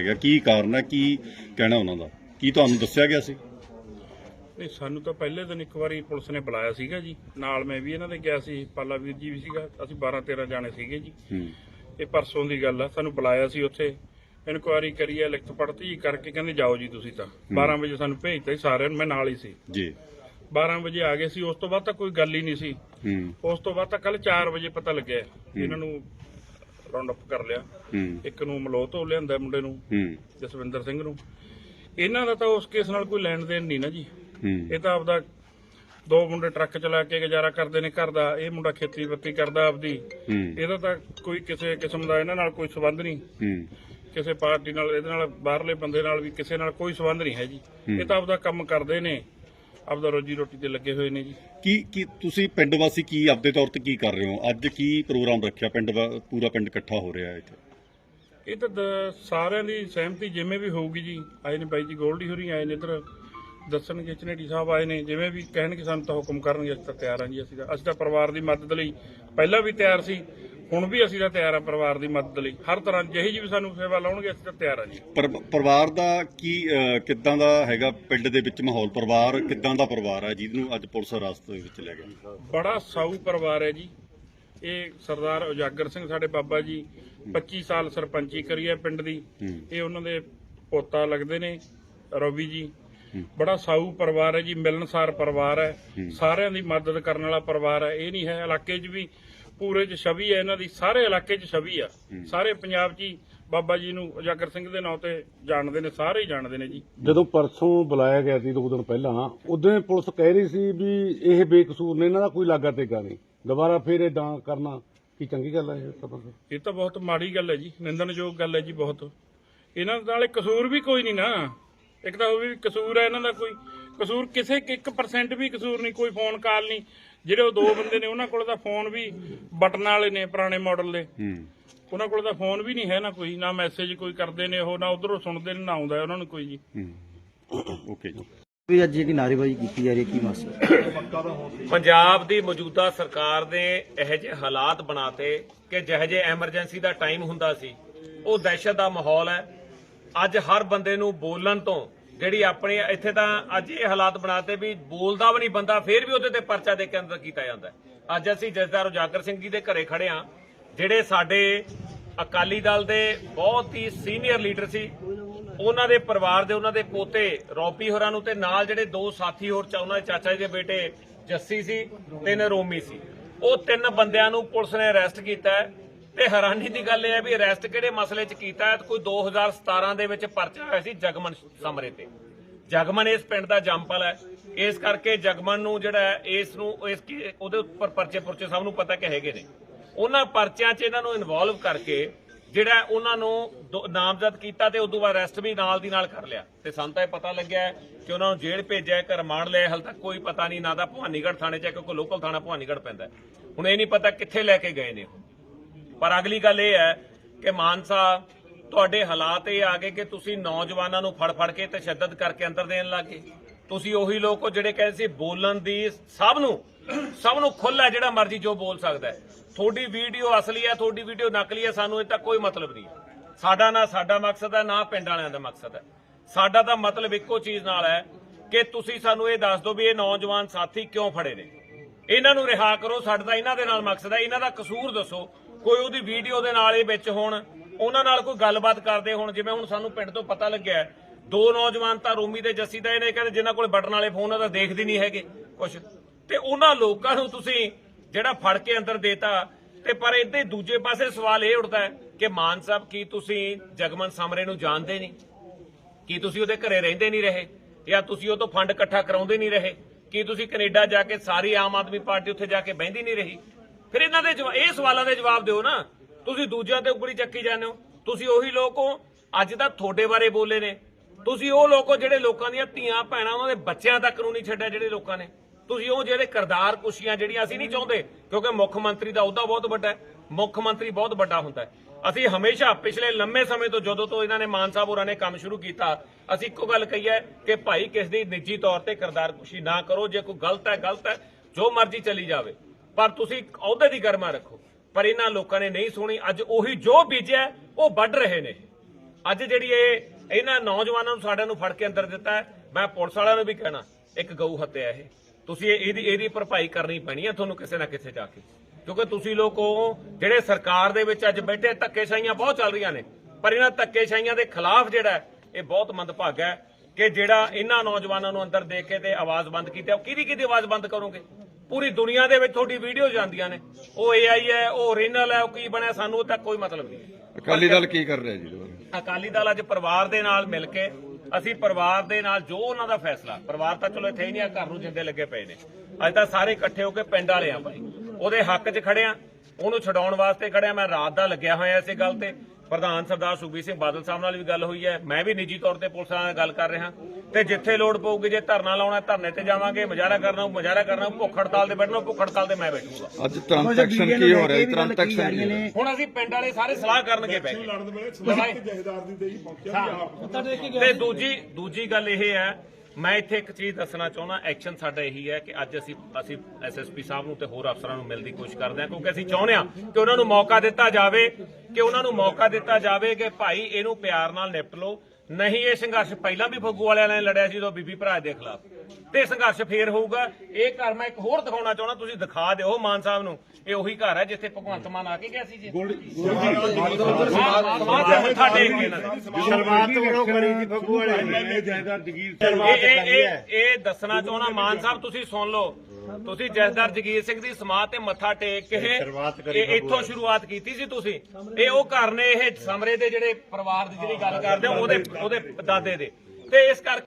ਹੈਗਾ। ਕੀ ਕਾਰਨ ਹੈ? ਕੀ ਕਹਿਣਾ ਉਹਨਾਂ ਦਾ? ਕੀ ਤੁਹਾਨੂੰ ਦੱਸਿਆ ਗਿਆ ਸੀ? ਨਹੀਂ ਸਾਨੂੰ ਤਾਂ ਪਹਿਲੇ ਦਿਨ ਇੱਕ ਵਾਰੀ ਪੁਲਿਸ ਨੇ ਬੁਲਾਇਆ ਸੀਗਾ ਜੀ। ਨਾਲ ਮੈਂ ਵੀ ਇਹਨਾਂ ਦੇ ਗਿਆ ਸੀ ਪਾਲਾ ਵੀਰ ਜੀ ਵੀ ਸੀਗਾ। ਅਸੀਂ 12 13 ਜਾਣੇ ਸੀਗੇ ਜੀ। ਹੂੰ। ਇਹ ਪਰਸੋਂ ਦੀ ਗੱਲ ਆ ਸਾਨੂੰ ਬੁਲਾਇਆ ਸੀ ਉੱਥੇ। ਇਨਕੁਆਇਰੀ ਕਰੀ ਹੈ ਲਿਖਤ ਪੜਤ ਕਰਕੇ ਕਹਿੰਦੇ ਜਾਓ ਜੀ ਤੁਸੀਂ ਤਾਂ। 12 ਵਜੇ ਸਾਨੂੰ ਭੇਜਤਾ ਸੀ ਸਾਰਿਆਂ ਨੂੰ ਮੈਂ ਨਾਲ ਹੀ ਸੀ। ਜੀ। 12 ਵਜੇ ਆ ਗਏ ਸੀ ਉਸ ਤੋਂ ਬਾਅਦ ਤਾਂ ਕੋਈ ਗੱਲ ਹੀ ਨਹੀਂ ਸੀ। ਹੂੰ। ਉਸ ਤੋਂ ਬਾਅਦ ਤਾਂ ਕੱਲ 4 ਵਜੇ ਪਤਾ ਲੱਗਿਆ। ਇਹਨਾਂ ਨੂੰ ਰਾਉਂਡ ਅਪ ਕਰ ਲਿਆ। ਹੂੰ। ਇੱਕ ਨੂੰ ਮਲੋਹ ਤੋਂ ਲਿਆਂਦਾ ਮੁੰਡੇ ਨੂੰ ਹੂੰ। ਜਸਵਿੰਦਰ ਸਿੰਘ ਨੂੰ। ਇਹਨਾਂ ਦਾ ਤਾਂ ਉਸ ਕੇਸ ਨਾਲ ਕੋਈ ਲੈਣ ਦੇਣ ਨਹੀਂ ਨਾ ਜੀ। ਹੂੰ। ਇਹ ਤਾਂ ਆਪਦਾ ਦੋ ਮੁੰਡੇ ਟਰੱਕ ਚਲਾ ਕੇ ਗੁਜ਼ਾਰਾ ਕਰਦੇ ਨੇ ਘਰ ਦਾ ਇਹ ਮੁੰਡਾ ਖੇਤੀਬਾੜੀ ਕਰਦਾ ਆਪਦੀ। ਹੂੰ। ਇਹਦਾ ਤਾਂ ਕੋਈ ਕਿਸੇ ਕਿਸਮ ਦਾ ਇਹਨਾਂ ਨਾਲ ਕੋਈ ਸਬੰਧ ਨਹੀਂ। ਹੂੰ। ਕਿਸੇ ਪਾਰਟੀ ਨਾਲ ਇਹਦੇ ਨਾਲ ਬਾਹਰਲੇ ਬੰਦੇ ਨਾਲ ਵੀ ਕਿਸੇ ਨਾਲ ਕੋਈ ਸਬੰਧ ਨਹੀਂ ਹੈ ਜੀ। ਇਹ ਤਾਂ ਆਪਦਾ ਕੰਮ ਕਰਦੇ ਨੇ। ਆਪਦਾ ਰੋਜੀ ਰੋਟੀ ਤੇ ਲੱਗੇ ਹੋਏ ਨੇ ਜੀ। ਕੀ ਕੀ ਤੁਸੀਂ ਪਿੰਡ ਵਾਸੀ ਕੀ ਆਪਦੇ ਤੌਰ ਤੇ ਕੀ ਕਰ ਰਹੇ ਹੋ? ਅੱਜ ਕੀ ਪ੍ਰੋਗਰਾਮ ਰੱਖਿਆ ਪਿੰਡ ਵਾ- ਪੂਰਾ ਪਿੰਡ ਇਕੱਠਾ ਹੋ ਰਿਹਾ ਹੈ ਇੱਥੇ? ਇਹ ਤਾਂ ਦ- ਸਾਰਿਆਂ ਦੀ ਸਹਿਮਤੀ ਜਿਵੇਂ ਵੀ ਹੋਊਗੀ ਜੀ। ਆਏ ਨੇ ਬਾਈ ਜੀ ਗੋਲਡੀ ਹੋਰੀ ਆਏ ਨੇ ਇਧਰ ਦੱਸਣਗੇ ਚਨੇੜੀ ਸਾਹਿਬ ਆਏ ਨੇ। ਜਿਵੇਂ ਵੀ ਕਹਿਣਗੇ ਸਾਨੂੰ ਤਾਂ ਹੁਕਮ ਕਰਨਗੇ ਅਸੀਂ ਤਾਂ ਤਿਆਰ ਹਾਂ ਜੀ ਅਸੀਂ ਤਾਂ ਅਸੀਂ ਤਾਂ ਪਰਿਵਾਰ ਦੀ ਮਦਦ ਲਈ ਪਹਿਲਾਂ ਵੀ ਤਿਆਰ ਸੀ। ਹੁਣ ਵੀ ਅਸੀਂ ਤਾਂ ਤਿਆਰ ਹਾਂ ਪਰਿਵਾਰ ਦੀ ਮਦਦ ਲਈ। ਹਰ ਤਰ੍ਹਾਂ ਜਿਹੀ ਜੀ ਵੀ ਸਾਨੂੰ ਸੇਵਾ ਲਾਉਣਗੇ ਅਸੀਂ ਤਾਂ ਤਿਆਰ ਹਾਂ ਜੀ। ਪਰ ਪਰਿਵਾਰ ਦਾ ਕੀ ਅਹ, ਕਿੱਦਾਂ ਦਾ ਹੈਗਾ ਪਿੰਡ ਦੇ ਵਿੱਚ ਮਾਹੌਲ? ਪਰਿਵਾਰ ਕਿੱਦਾਂ ਦਾ ਪਰਿਵਾਰ ਹੈ ਜਿਹਨੂੰ ਅੱਜ ਪੁਲਿਸ ਹਿਰਾਸਤ ਦੇ ਵਿੱਚ ਲੈ ਗਿਆ ਬੜਾ ਸਾਊ ਪਰਿਵਾਰ ਹੈ ਜੀ। ਇਹ ਸਰਦਾਰ ਉਜਾਗਰ ਸਿੰਘ ਸਾਡੇ ਬਾਬਾ ਜੀ 25 ਸਾਲ ਸਰਪੰਚੀ ਕਰੀ ਹੈ ਪਿੰਡ ਦੀ। ਹੂੰ। ਇਹ ਉਹਨਾਂ ਦੇ ਪੋਤਾ ਲੱਗਦੇ ਨੇ ਰਵੀ ਜੀ। ਬੜਾ ਸਾਊ ਪਰਿਵਾਰ ਹੈ ਜੀ ਮਿਲਣਸਾਰ ਪਰਿਵਾਰ ਹੈ। ਸਾਰਿਆਂ ਦੀ ਮਦਦ ਕਰਨ ਵਾਲਾ ਪਰਿਵਾਰ ਹੈ। ਇਹ ਨਹੀਂ ਹੈ ਇਲਾਕੇ 'ਚ ਵੀ ਪੂਰੇ 'ਚ ਛਵੀ ਹੈ ਇਹਨਾਂ ਦੀ ਸਾਰੇ ਇਲਾਕੇ 'ਚ ਛਵੀ ਆ। ਸਾਰੇ ਪੰਜਾਬ 'ਚ ਹੀ ਬਾਬਾ ਜੀ ਨੂੰ ਉਜਾਗਰ ਸਿੰਘ ਦੇ ਨਾਂ ਤੇ ਜਾਣਦੇ ਨੇ ਸਾਰੇ ਹੀ ਜਾਣਦੇ ਨੇ ਜੀ। ਜਦੋਂ ਪਰਸੋਂ ਬੁਲਾਇਆ ਗਿਆ ਸੀ ਦੋ ਦਿਨ ਪਹਿਲਾਂ ਉਦੋਂ ਪੁਲਿਸ ਕਹਿ ਰਹੀ ਸੀ ਵੀ ਇਹ ਬੇਕਸੂਰ ਨੇ ਇਹਨਾਂ ਦਾ ਕੋਈ ਲਾਗਾ ਟੇਕਾ ਨਹੀਂ। ਦੁਬਾਰਾ ਫੇਰ ਇਦਾਂ ਕਰਨਾ ਕੀ ਚੰਗੀ ਗੱਲ ਹੈ ਇਹ ਤਾਂ। ਇਹ ਤਾਂ ਬਹੁਤ ਮਾੜੀ ਗੱਲ ਹੈ ਜੀ ਨਿੰਦਣਯੋਗ ਗੱਲ ਹੈ ਜੀ ਬਹੁਤ। ਇਹਨਾਂ ਨਾਲੇ ਕਸੂਰ ਵੀ ਕੋਈ ਨਹੀਂ ਨਾ। ਇੱਕ ਤਾਂ ਉਹ ਵੀ ਕਸੂਰ ਹੈ ਇਹਨਾਂ ਦਾ ਕੋਈ ਕਸੂਰ ਕਿਸੇ 1% ਵੀ ਕਸੂਰ ਨਹੀਂ ਕੋਈ ਫੋਨ ਕਾਲ ਨਹੀਂ। ਜਿਹੜੇ ਉਹ ਦੋ ਬੰਦੇ ਨੇ ਉਹਨਾਂ ਕੋਲ ਤਾਂ ਫੋਨ ਵੀ ਬਟਨ ਵਾਲੇ ਨੇ ਪੁਰਾਣੇ ਮਾਡਲ ਦੇ। ਹੂੰ। ਉਹਨਾਂ ਕੋਲ ਤਾਂ ਫੋਨ ਵੀ ਨਹੀਂ ਹੈ ਨਾ ਕੋਈ ਨਾ ਮੈਸੇਜ ਕੋਈ ਕਰਦੇ ਨੇ ਉਹ ਨਾ ਉਧਰੋਂ ਸੁਣਦੇ ਨੇ ਨਾ ਆਉਂਦਾ ਉਹਨਾਂ ਨੂੰ ਕੋਈ ਜੀ। ਹੂੰ। ਓਕੇ ਜੀ। ਵੀ ਅੱਜ ਜਿਹੜੀ ਨਾਅਰੇਬਾਜ਼ੀ ਕੀਤੀ ਜਾ ਰਹੀ ਹੈ ਕੀ ਮਸਲਾ ਪੰਜਾਬ ਦੀ ਮੌਜੂਦਾ ਸਰਕਾਰ ਨੇ ਇਹੋ ਜਿਹੇ ਹਾਲਾਤ ਬਣਾਤੇ ਕਿ ਜਿਹੋ ਜਿਹੇ ਐਮਰਜੈਂਸੀ ਦਾ ਟਾਈਮ ਹੁੰਦਾ ਸੀ ਉਹ ਦਹਿਸ਼ਤ ਦਾ ਮਾਹੌਲ ਹੈ। ਅੱਜ ਹਰ ਬੰਦੇ ਨੂੰ ਬੋਲਣ ਤੋਂ ਜਿਹੜੀ ਆਪਣੇ ਇੱਥੇ ਤਾਂ ਅੱਜ ਇਹ ਹਾਲਾਤ ਬਣਾਤੇ ਵੀ ਬੋਲਦਾ ਵੀ ਨਹੀਂ ਬੰਦਾ, ਫੇਰ ਵੀ ਉਹਦੇ ਤੇ ਪਰਚਾ ਦੇ ਕੇ ਅੰਦਰ ਕੀਤਾ ਜਾਂਦਾ ਅੱਜ ਅਸੀਂ ਜਸਦਾਰ ਉਜਾਗਰ ਸਿੰਘ ਜੀ ਦੇ ਘਰੇ ਖੜੇ ਆ ਜਿਹੜੇ ਸਾਡੇ ਅਕਾਲੀ ਦਲ ਦੇ ਬਹੁਤ ਹੀ ਸੀਨੀਅਰ ਲੀਡਰ ਸੀ। ਉਹਨਾਂ ਦੇ ਪਰਿਵਾਰ ਦੇ ਉਹਨਾਂ ਦੇ ਪੋਤੇ ਰੌਪੀ ਹੋਰਾਂ ਨੂੰ ਤੇ ਨਾਲ ਜਿਹੜੇ ਦੋ ਸਾਥੀ ਹੋਰ ਚਾ ਉਹਨਾਂ ਦੇ ਚਾਚਾ ਜੀ ਦੇ ਬੇਟੇ ਜੱਸੀ ਸੀ ਤੇ ਨਰੋਮੀ ਸੀ। ਉਹ ਤਿੰਨ ਬੰਦਿਆਂ ਨੂੰ ਪੁਲਿਸ ਨੇ ਅਰੈਸਟ ਕੀਤਾ ਹੈ। ਤੇ ਹੈਰਾਨੀ ਦੀ ਗੱਲ ਇਹ ਹੈ ਵੀ ਅਰੈਸਟ ਕਿਹੜੇ ਮਸਲੇ 'ਚ ਕੀਤਾ ਹੈ? ਕੋਈ 2017 ਦੇ ਵਿੱਚ ਪਰਚਾ ਹੋਇਆ ਸੀ ਜਗਮਨ ਸਮਰੇ ਤੇ। ਜਗਮਨ ਇਸ ਪਿੰਡ ਦਾ ਜੰਪਲ ਹੈ। ਇਸ ਕਰਕੇ ਜਗਮਨ ਨੂੰ ਜਿਹੜਾ ਇਸ ਨੂੰ ਇਸ ਉਹਦੇ ਉੱਪਰ ਪਰਚੇ ਪੁਰਚੇ ਸਭ ਨੂੰ ਪਤਾ ਕਿ ਹੈਗੇ ਨੇ। ਉਹਨਾਂ ਪਰਚਿਆਂ 'ਚ ਇਹਨਾਂ ਨੂੰ ਇਨਵੋਲਵ ਕਰਕੇ ਜਿਹੜਾ ਉਹਨਾਂ ਨੂੰ ਨਾਮਜ਼ਦ ਕੀਤਾ ਤੇ ਉਦੋਂ ਬਾਅਦ ਅਰੈਸਟ ਵੀ ਨਾਲ ਦੀ ਨਾਲ ਕਰ ਲਿਆ। ਤੇ ਸਾਨੂੰ ਤਾਂ ਇਹ ਪਤਾ ਲੱਗਿਆ ਕਿ ਉਹਨਾਂ ਨੂੰ ਜੇਲ੍ਹ ਭੇਜਿਆ ਹੈ, ਕਿ ਰਿਮਾਂਡ ਲਿਆ ਹਾਲ ਤੱਕ ਕੋਈ ਪਤਾ ਨਹੀਂ ਨਾ ਤਾਂ ਭਵਾਨੀਗੜ੍ਹ ਥਾਣੇ 'ਚ ਕਿਉਂਕਿ ਲੋਕਲ ਥਾਣਾ ਭਵਾਨੀਗੜ੍ਹ ਪੈਂਦਾ ਹੁਣ ਇਹ ਨਹੀਂ ਪਤਾ ਕਿੱਥੇ ਲੈ ਕੇ ਗਏ ਨੇ ਪਰ ਅਗਲੀ ਗੱਲ ਇਹ ਹੈ ਕਿ ਮਾਨਸਾ ਤੁਹਾਡੇ ਹਾਲਾਤ ਇਹ ਆ ਗਏ ਕਿ ਤੁਸੀਂ ਨੌਜਵਾਨਾਂ ਨੂੰ ਫੜ ਫੜ ਕੇ ਤਸ਼ੱਦਦ ਕਰਕੇ ਅੰਦਰ ਦੇਣ ਲੱਗੇ। ਤੁਸੀਂ ਉਹੀ ਲੋਕ ਹੋ ਜਿਹੜੇ ਕਹਿੰਦੇ ਸੀ ਬੋਲਣ ਦੀ ਸਭ ਨੂੰ ਸਭ ਨੂੰ ਖੁੱਲ੍ਹ ਹੈ ਜਿਹੜਾ ਮਰਜ਼ੀ ਜੋ ਬੋਲ ਸਕਦਾ ਤੁਹਾਡੀ ਵੀਡੀਓ ਅਸਲੀ ਹੈ, ਤੁਹਾਡੀ ਵੀਡੀਓ ਨਕਲੀ ਹੈ, ਸਾਨੂੰ ਇਹ ਤਾਂ ਕੋਈ ਮਤਲਬ ਨਹੀਂ ਸਾਡਾ ਨਾ ਸਾਡਾ ਮਕਸਦ ਹੈ, ਨਾ ਪਿੰਡ ਵਾਲਿਆਂ ਦਾ ਮਕਸਦ ਹੈ। ਸਾਡਾ ਤਾਂ ਮਤਲਬ ਇੱਕੋ ਚੀਜ਼ ਨਾਲ ਹੈ ਕਿ ਤੁਸੀਂ ਸਾਨੂੰ ਇਹ ਦੱਸ ਦਿਓ ਵੀ ਇਹ ਨੌਜਵਾਨ ਸਾਥੀ ਕਿਉਂ ਫੜੇ ਨੇ। ਇਹਨਾਂ ਨੂੰ ਰਿਹਾ ਕਰੋ, ਸਾਡਾ ਤਾਂ ਇਹਨਾਂ ਦੇ ਨਾਲ ਮਕਸਦ ਹੈ, ਇਹਨਾਂ ਦਾ ਕਸੂਰ ਦੱਸੋ ਕੋਈ ਉਹਦੀ ਵੀਡੀਓ ਦੇ ਨਾਲ ਇਹ ਵਿੱਚ ਹੋਣ, ਉਹਨਾਂ ਨਾਲ ਕੋਈ ਗੱਲਬਾਤ ਕਰਦੇ ਹੋਣ, ਜਿਵੇਂ ਹੁਣ ਸਾਨੂੰ ਪਿੰਡ ਤੋਂ ਪਤਾ ਲੱਗਿਆ ਦੋ ਨੌਜਵਾਨ ਤਾਂ ਰੂਮੀ ਤੇ ਜੱਸੀ ਦਾ ਇਹਨੇ ਕਹਿੰਦੇ ਜਿਨ੍ਹਾਂ ਕੋਲ ਬਟਨ ਵਾਲੇ ਫੋਨ ਆ ਤਾਂ ਦੇਖਦੇ ਨਹੀਂ ਹੈਗੇ, ਕੁਛ। ਤੇ ਉਹਨਾਂ ਲੋਕਾਂ ਨੂੰ ਤੁਸੀਂ ਜਿਹੜਾ ਫੜ ਕੇ ਅੰਦਰ ਦੇਤਾ, ਤੇ ਪਰ ਇਹਦੇ ਦੂਜੇ ਪਾਸੇ ਸਵਾਲ ਇਹ ਉੱਠਦਾ ਹੈ ਕਿ ਮਾਨ ਸਾਹਿਬ, ਕੀ ਤੁਸੀਂ ਜਗਮਨ ਸਮਰੇ ਨੂੰ ਜਾਣਦੇ ਨਹੀਂ? ਕੀ ਤੁਸੀਂ ਉਹਦੇ ਘਰੇ ਰਹਿੰਦੇ ਨਹੀਂ ਰਹੇ? ਜਾਂ ਤੁਸੀਂ ਉਹ ਤੋਂ ਫੰਡ ਇਕੱਠਾ ਕਰਾਉਂਦੇ ਨਹੀਂ ਰਹੇ? ਕੀ ਤੁਸੀਂ ਕੈਨੇਡਾ ਜਾ ਕੇ ਸਾਰੀ ਆਮ ਆਦਮੀ ਪਾਰਟੀ ਉੱਥੇ ਜਾ ਕੇ ਬਹਿੰਦੀ ਨਹੀਂ ਰਹੀ? ਫਿਰ ਇਹਨਾਂ ਦੇ ਇਹ ਸਵਾਲਾਂ ਦੇ ਜਵਾਬ ਦਿਓ ਨਾ। ਤੁਸੀਂ ਦੂਜਿਆਂ ਤੇ ਉਂਗਲੀ ਚੱਕੀ ਜਾਂਦੇ ਹੋ। ਤੁਸੀਂ ਉਹੀ ਲੋਕ ਹੋ, ਅੱਜ ਤਾਂ ਤੁਹਾਡੇ ਬਾਰੇ ਬੋਲੇ ਨੇ। ਤੁਸੀਂ ਉਹ ਲੋਕ ਹੋ ਜਿਹੜੇ ਲੋਕਾਂ ਦੀਆਂ ਧੀਆਂ ਭੈਣਾਂ, ਉਹਨਾਂ ਦੇ ਬੱਚਿਆਂ ਤੱਕ ਨੂੰ ਨਹੀਂ ਛੱਡਿਆ ਜਿਹੜੇ ਲੋਕਾਂ ਨੇ। ਤੁਸੀਂ ਉਹ ਜਿਹੜੇ ਕਰਦਾਰ ਕੁਸ਼ੀਆਂ ਜਿਹੜੀਆਂ ਅਸੀਂ ਨਹੀਂ ਚਾਹੁੰਦੇ, ਕਿਉਂਕਿ ਮੁੱਖ ਮੰਤਰੀ ਦਾ ਅਹੁਦਾ ਬਹੁਤ ਵੱਡਾ ਹੈ। ਮੁੱਖ ਮੰਤਰੀ ਬਹੁਤ ਵੱਡਾ ਹੁੰਦਾ ਹੈ। ਅਸੀਂ ਹਮੇਸ਼ਾ ਪਿਛਲੇ ਲੰਮੇ ਸਮੇਂ ਤੋਂ ਜਦੋਂ ਤੋਂ ਇਹਨਾਂ ਨੇ ਮਾਨ ਸਾਹਿਬ ਹੋਰਾਂ ਨੇ ਕੰਮ ਸ਼ੁਰੂ ਕੀਤਾ, ਅਸੀਂ ਇੱਕੋ ਗੱਲ ਕਹੀ ਹੈ ਕਿ ਭਾਈ ਕਿਸ ਦੀ ਨਿੱਜੀ ਤੌਰ ਤੇ ਕਰਦਾਰ ਕੁਸ਼ੀ ਨਾ ਕਰੋ। ਜੇ ਕੋਈ ਗਲਤ ਹੈ ਗਲਤ ਹੈ। ਜੋ ਮਰਜ਼ੀ ਚਲੀ ਜਾਵੇ। ਪਰ ਤੁਸੀਂ ਅਹੁਦੇ ਦੀ ਗਰਮਾ ਰੱਖੋ। ਪਰ ਇਹਨਾਂ ਲੋਕਾਂ ਨੇ ਨਹੀਂ ਸੁਣੀ। ਅੱਜ ਉਹੀ ਜੋ ਬੀਜਿਆ, ਉਹ ਵੱਢ ਰਹੇ ਨੇ। ਅੱਜ ਜਿਹੜੀ ਇਹ ਇਹਨਾਂ ਨੌਜਵਾਨਾਂ ਨੂੰ ਸਾਰਿਆਂ ਨੂੰ ਫੜ ਕੇ ਅੰਦਰ ਦਿੱਤਾ ਹੈ, ਮੈਂ ਪੁਲਿਸ ਵਾਲਿਆਂ ਨੂੰ ਵੀ ਕਹਿਣਾ, ਇੱਕ ਗਊ ਹੱਤਿਆ ਇਹ। ਤੁਸੀਂ ਇਹਦੀ ਇਹਦੀ ਭਰਪਾਈ ਕਰਨੀ ਪੈਣੀ ਹੈ ਤੁਹਾਨੂੰ ਕਿਸੇ ਨਾ ਕਿਸੇ ਜਾ ਕੇ। ਕਿਉਂਕਿ ਤੁਸੀਂ ਲੋਕ ਜਿਹੜੇ ਸਰਕਾਰ ਦੇ ਵਿੱਚ ਅੱਜ ਬੈਠੇ ਧੱਕੇਸ਼ਾਹੀਆਂ ਬਹੁਤ ਚੱਲ ਰਹੀਆਂ ਨੇ। ਪਰ ਇਹਨਾਂ ਧੱਕੇਸ਼ਾਹੀਆਂ ਦੇ ਖਿਲਾਫ ਜਿਹੜਾ ਇਹ ਬਹੁਤ ਮੰਦਭਾਗਾ ਹੈ ਕਿ ਜਿਹੜਾ ਇਹਨਾਂ ਨੌਜਵਾਨਾਂ ਨੂੰ ਅੰਦਰ ਦੇ ਕੇ ਤੇ ਆਵਾਜ਼ ਬੰਦ ਕੀਤੀ ਉਹ ਕਿਹਦੀ ਕਿਹਦੀ ਆਵਾਜ਼ ਬੰਦ ਕਰੋਗੇ? ਪੂਰੀ ਦੁਨੀਆ ਦੇ ਵਿੱਚ ਤੁਹਾਡੀ ਵੀਡੀਓ ਜਾਂਦੀਆਂ ਨੇ। ਉਹ ਏਆਈ ਹੈ ਉਹ ਓਰੀਜਨਲ ਹੈ ਉਹ ਕੀ ਬਣਿਆ ਸਾਨੂੰ ਤੱਕ ਕੋਈ ਮਤਲਬ ਨਹੀਂ। ਅਕਾਲੀ ਦਲ ਕੀ ਕਰ ਰਿਹਾ ਜੀ ਅਕਾਲੀ ਦਲ ਅੱਜ ਪਰਿਵਾਰ ਦੇ ਨਾਲ ਮਿਲ ਕੇ ਅਸੀਂ ਪਰਿਵਾਰ ਦੇ ਨਾਲ ਜੋ ਉਹਨਾਂ ਦਾ ਫੈਸਲਾ ਪਰਿਵਾਰ ਤਾਂ ਚਲੋ ਇੱਥੇ ਹੀ ਨਹੀਂ ਆ ਘਰ ਨੂੰ ਜਿੰਦੇ ਲੱਗੇ ਪਏ ਨੇ। ਅੱਜ ਤਾਂ ਸਾਰੇ ਇਕੱਠੇ ਹੋ ਕੇ ਪਿੰਡ ਵਾਲੇ ਆ ਭਾਈ ਉਹਦੇ ਹੱਕ 'ਚ ਖੜੇ ਆ ਉਹਨੂੰ ਛਡਾਉਣ ਵਾਸਤੇ ਖੜਿਆ ਮੈਂ ਰਾਤ ਦਾ ਲੱਗਿਆ ਹੋਇਆ ਇਸੇ ਗੱਲ ਤੇ। ਪ੍ਰਧਾਨ ਸਰਦਾਰ ਸੁਖਬੀਰ ਸਿੰਘ ਬਾਦਲ ਸਾਹਿਬ ਨਾਲ ਵੀ ਗੱਲ ਹੋਈ ਹੈ। ਮੈਂ ਵੀ ਨਿੱਜੀ ਤੌਰ ਤੇ ਪੁਲਿਸ ਨਾਲ ਗੱਲ ਕਰ ਰਿਹਾ। ਤੇ ਜਿੱਥੇ ਲੋੜ ਪਊਗੀ ਜੇ ਧਰਨਾ ਲਾਉਣਾ ਧਰਨੇ ਤੇ ਜਾਵਾਂਗੇ। ਮੁਜ਼ਾਹਰਾ ਕਰਨਾ ਉਹ ਮੁਜ਼ਾਹਰਾ ਕਰਨਾ ਭੁੱਖ ਹੜਤਾਲ ਤੇ ਬੈਠਣਾ ਭੁੱਖ ਹੜਤਾਲ ਤੇ ਮੈਂ ਬੈਠੂਗਾ। ਅੱਜ ਤੁਰੰਤ ਐਕਸ਼ਨ ਕੀ ਹੋ ਰਿਹਾ ਤੁਰੰਤ ਐਕਸ਼ਨ ਕੀ ਹੋ ਰਿਹਾ? ਹੁਣ ਅਸੀਂ ਪਿੰਡ ਵਾਲੇ ਸਾਰੇ ਸਲਾਹ ਕਰਨਗੇ ਕੇ। ਲੜਾਈ- ਤੇ ਦੂਜੀ ਦੂਜੀ ਗੱਲ ਇਹ ਹੈ ਮੈਂ ਇੱਥੇ ਇੱਕ ਚੀਜ਼ ਦੱਸਣਾ ਚਾਹੁੰਦਾ ਐਕਸ਼ਨ ਸਾਡਾ ਇਹੀ ਹੈ ਕਿ ਅੱਜ ਅਸੀਂ ਅਸੀਂ ਐਸਐਸਪੀ ਸਾਹਿਬ ਨੂੰ ਤੇ ਹੋਰ ਅਫਸਰਾਂ ਨੂੰ ਮਿਲਣ ਦੀ ਕੋਸ਼ਿਸ਼ ਕਰਦੇ ਹਾਂ, ਕਿਉਂਕਿ ਅਸੀਂ ਚਾਹੁੰਦੇ ਹਾਂ ਕਿ ਉਹਨਾਂ ਨੂੰ ਮੌਕਾ ਦਿੱਤਾ ਜਾਵੇ, ਕਿ ਉਹਨਾਂ ਨੂੰ ਮੌਕਾ ਦਿੱਤਾ ਜਾਵੇ ਕਿ ਭਾਈ ਇਹਨੂੰ ਪਿਆਰ ਨਾਲ ਨਿਪਟ ਲਓ। ਨਹੀਂ ਇਹ ਸੰਘਰਸ਼ ਪਹਿਲਾਂ ਵੀ ਫੱਗੂ ਵਾਲਿਆਂ ਨੇ ਲੜਿਆ ਸੀ ਜਦੋਂ ਬੀਬੀ ਭਰਾ ਦੇ ਖਿਲਾਫ। ਤੇ ਸੰਘਰਸ਼ ਫੇਰ ਹੋਊਗਾ ਇਹ ਘਰ ਮੈਂ ਇੱਕ ਹੋਰ ਦਿਖਾਉਣਾ ਚਾਹੁੰਦਾ ਤੁਸੀਂ ਦਿਖਾ ਦਿਓ ਮਾਨ ਸਾਹਿਬ ਨੂੰ ਇਹ ਉਹੀ ਘਰ ਹੈ ਜਿੱਥੇ ਭਗਵੰਤ ਮਾਨ ਆ ਕੇ ਗਿਆ ਸੀ ਜੀ ਸ਼ੁਰੂਆਤ ਕਰੀ ਫੱਗੂ ਵਾਲੇ ਜਾਇਦਾਦ ਜਗੀਰ ਇਹ ਦੱਸਣਾ ਚਾਹੁੰਦਾ ਮਾਨ ਸਾਹਿਬ ਤੁਸੀਂ ਸੁਣ ਲਓ ਤੁਸੀਂ ਜਸਦਾਰ ਜਗੀਰ ਸਿੰਘ ਦੀ ਸਮਾਧ ਤੇ ਮੱਥਾ ਟੇਕ ਕੇ ਇਹ ਇੱਥੋਂ ਸ਼ੁਰੂਆਤ ਕੀਤੀ ਸੀ ਤੁਸੀਂ ਇਹ ਉਹ ਘਰ ਨੇ ਇਹ ਸਮਰੇ ਦੇ ਜਿਹੜੇ ਪਰਿਵਾਰ ਦੀ ਜਿਹੜੀ ਗੱਲ ਕਰਦੇ ਹੋ ਉਹਦੇ ਉਹਦੇ ਦਾਦੇ ਦੇ ਤੇ ਇਸ ਕਰਕੇ